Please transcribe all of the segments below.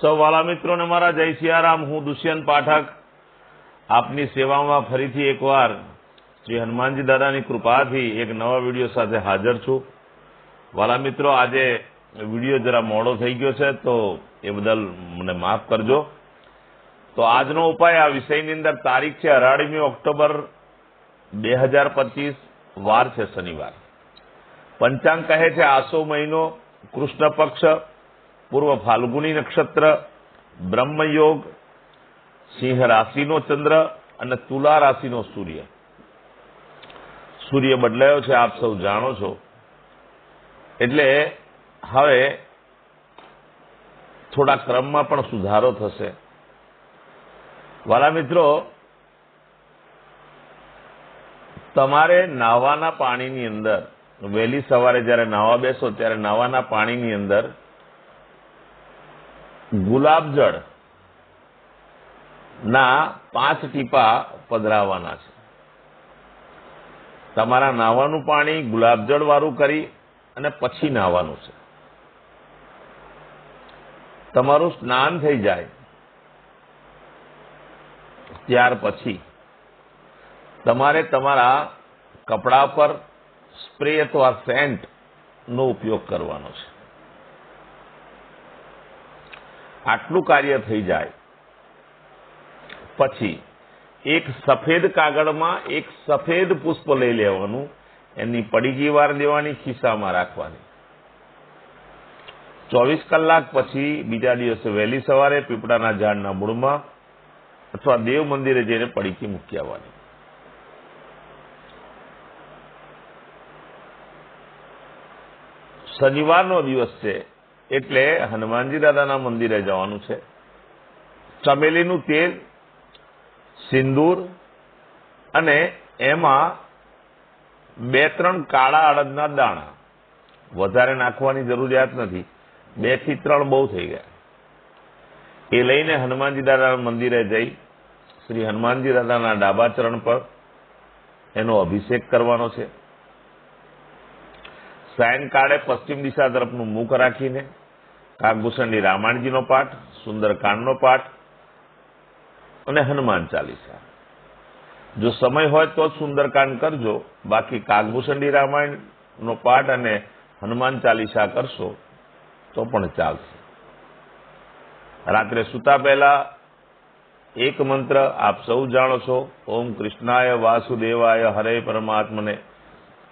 સૌ વાલા મિત્રોને મારા જય સિયારામ, હું દુષ્યંત પાઠક આપની સેવામાં ફરીથી એકવાર શ્રી હનુમાનજી દાદાની કૃપાથી એક નવા વીડિયો સાથે હાજર છું. વાલા મિત્રો, આજે વીડિયો જરા મોડો થઈ ગયો છે, તો એ બદલ મને માફ કરજો. તો આજનો ઉપાય, આ વિષયની અંદર તારીખ છે અઢારમી ઓક્ટોબર બે હજાર પચીસ, વાર છે શનિવાર. પંચાંગ કહે છે, આસો મહિનો કૃષ્ણ પક્ષ પૂર્વ ફાલ્ગુની નક્ષત્ર, બ્રહ્મયોગ, સિંહ રાશિનો ચંદ્ર અને તુલા રાશિનો સૂર્ય. સૂર્ય બદલાયો છે, આપ સૌ જાણો છો. એટલે હવે થોડા ક્રમમાં પણ સુધારો થશે. વાલા મિત્રો, તમારે નાવાના પાણીની અંદર, વહેલી સવારે જ્યારે નાવા બેસો, ત્યારે નાવાના પાણીની અંદર ગુલાબજળ ના પાંચ ટીપા પધરાવવાના છે. તમારા નાવાનું પાણી ગુલાબજળ વાળું કરી અને પછી નાવાનું છે. તમારું સ્નાન થઈ જાય. ત્યાર પછી તમારે તમારા કપડા પર સ્પ્રે અથવા સેન્ટ નો ઉપયોગ કરવાનો છે. આટલું કાર્ય થઈ જાય. પછી એક સફેદ કાગળમાં એક સફેદ પુષ્પ લઈ લેવાનું, એની પડીકી વાર દેવાની ખિસ્સામાં રાખવાની. ચોવીસ કલાક પછી બીજા દિવસે વહેલી સવારે પીપળાના ઝાડના મૂળમાં અથવા દેવ મંદિરે જઈને પડીકી મૂકી આવવાની. શનિવારનો દિવસ છે. એટલે હનુમાનજી દાદાના મંદિરે જવાનું છે. ચમેલીનું તેલ, સિંદૂર અને એમાં બે ત્રણ કાળા અડદના દાણા. વધારે નાખવાની જરૂરિયાત નથી. બેથી ત્રણ બહુ થઈ ગયા. એ લઈને હનુમાનજી દાદાના મંદિરે જઈ શ્રી હનુમાનજી દાદાના ડાબા ચરણ પર એનો અભિષેક કરવાનો છે. સાયંકાળે પશ્ચિમ દિશા તરફનું મુખ રાખીને કાગભૂષણની રામાયણજીનો પાઠ સુંદરકાંડનો પાઠ અને હનુમાન ચાલીસા. જો સમય હોય તો જ સુંદરકાંડ કરજો, બાકી કાગભૂષણની રામાયણનો પાઠ અને હનુમાન ચાલીસા કરશો તો પણ ચાલશે. રાત્રે સુતા પહેલા એક મંત્ર આપ સૌ જાણો છો, ઓમ કૃષ્ણાય વાસુદેવાય હરે પરમાત્મને.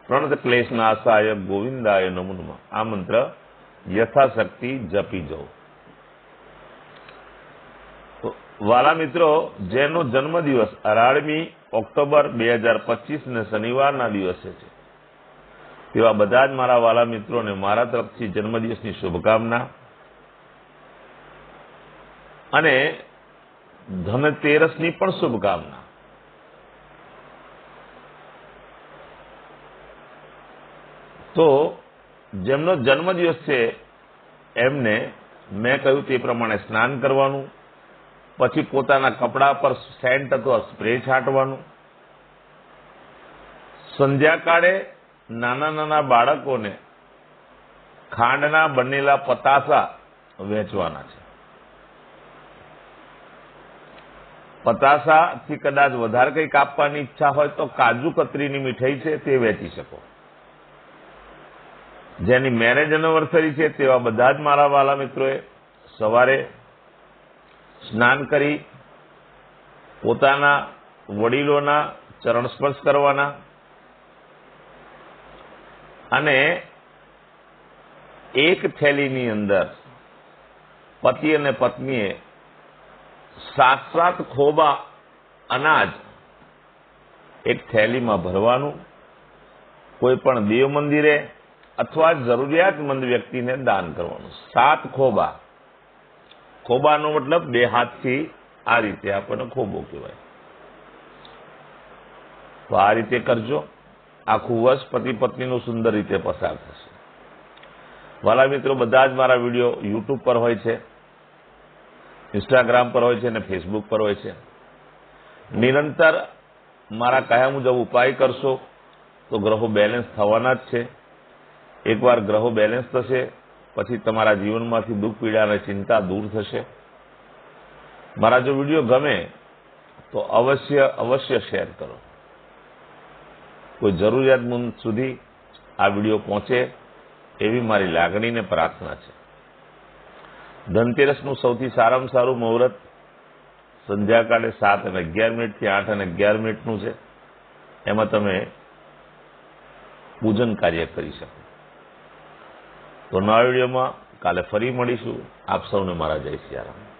પ્રણત ક્લેશ નાશાય ગોવિંદાય નમો નમઃ આ મંત્ર યથાશક્તિ જપી જવું. વાલા મિત્રો, જેનો જન્મદિવસ અઢારમી ઓક્ટોબર બે હજાર પચીસ ને શનિવારના દિવસે છે, તેવા બધા જ મારા વાલા મિત્રોને મારા તરફથી જન્મદિવસની શુભકામના. અને ધનતેરસની પણ શુભકામના. તો જેમનો જન્મદિવસ છે, એમને મેં કહ્યું તે પ્રમાણે સ્નાન કરવાનું, પછી પોતાના કપડા પર સેન્ટ અથવા સ્પ્રે છાંટવાનું. સંધ્યાકાળે નાના નાના બાળકોને ખાંડના બનેલા પતાસા વેચવાના છે. પતાસાથી કદાચ વધારે કંઈક આપવાની ઈચ્છા હોય તો કાજુ કતરીની મીઠાઈ છે તે વેચી શકો. જેની મેરેજ એનિવર્સરી છે, તેવા બધા જ મારા વાલા મિત્રોએ સવારે સ્નાન કરી, પોતાના વડીલોના ચરણ સ્પર્શ કરવાના અને એક થેલીની અંદર પતિ અને પત્નીએ સાત સાત ખોબા અનાજ એક થેલીમાં ભરવાનું. કોઈ પણ દેવ મંદિરે અથવા જરૂરિયાતમંદ વ્યક્તિને દાન કરવાનું. સાત ખોબા. ખોબાનો મતલબ બે હાથથી આ રીતે આપણને ખોબો કહેવાય. તો આ રીતે કરજો. આખું વર્ષ પતિ પત્નીનું સુંદર રીતે પસાર થશે. વાલા મિત્રો, બધા જ મારા વીડિયો યુટ્યુબ પર હોય છે, ઇન્સ્ટાગ્રામ પર હોય છે અને ફેસબુક પર હોય છે. નિરંતર મારા કયા મુજબ ઉપાય કરશો તો ગ્રહો બેલેન્સ થવાના જ છે. એકવાર ગ્રહો બેલેન્સ થશે, પછી તમારા જીવનમાંથી દુઃખ, પીડા અને ચિંતા દૂર થશે. મારા જો વીડિયો ગમે, તો અવશ્ય અવશ્ય શેર કરો. કોઈ જરૂરિયાતમંદ સુધી આ વીડિયો પહોંચે એવી મારી લાગણીને પ્રાર્થના છે. ધનતેરસનું સૌથી સારામાં સારું મુહૂર્ત સંધ્યાકાળે સાત અને અગિયાર મિનિટથી આઠ અને અગિયાર મિનિટનું છે. એમાં તમે પૂજન કાર્ય કરી શકો. તો નવા વિડીયોમાં કાલે ફરી મળીશું. આપ સૌને મારા જય સિયારામ.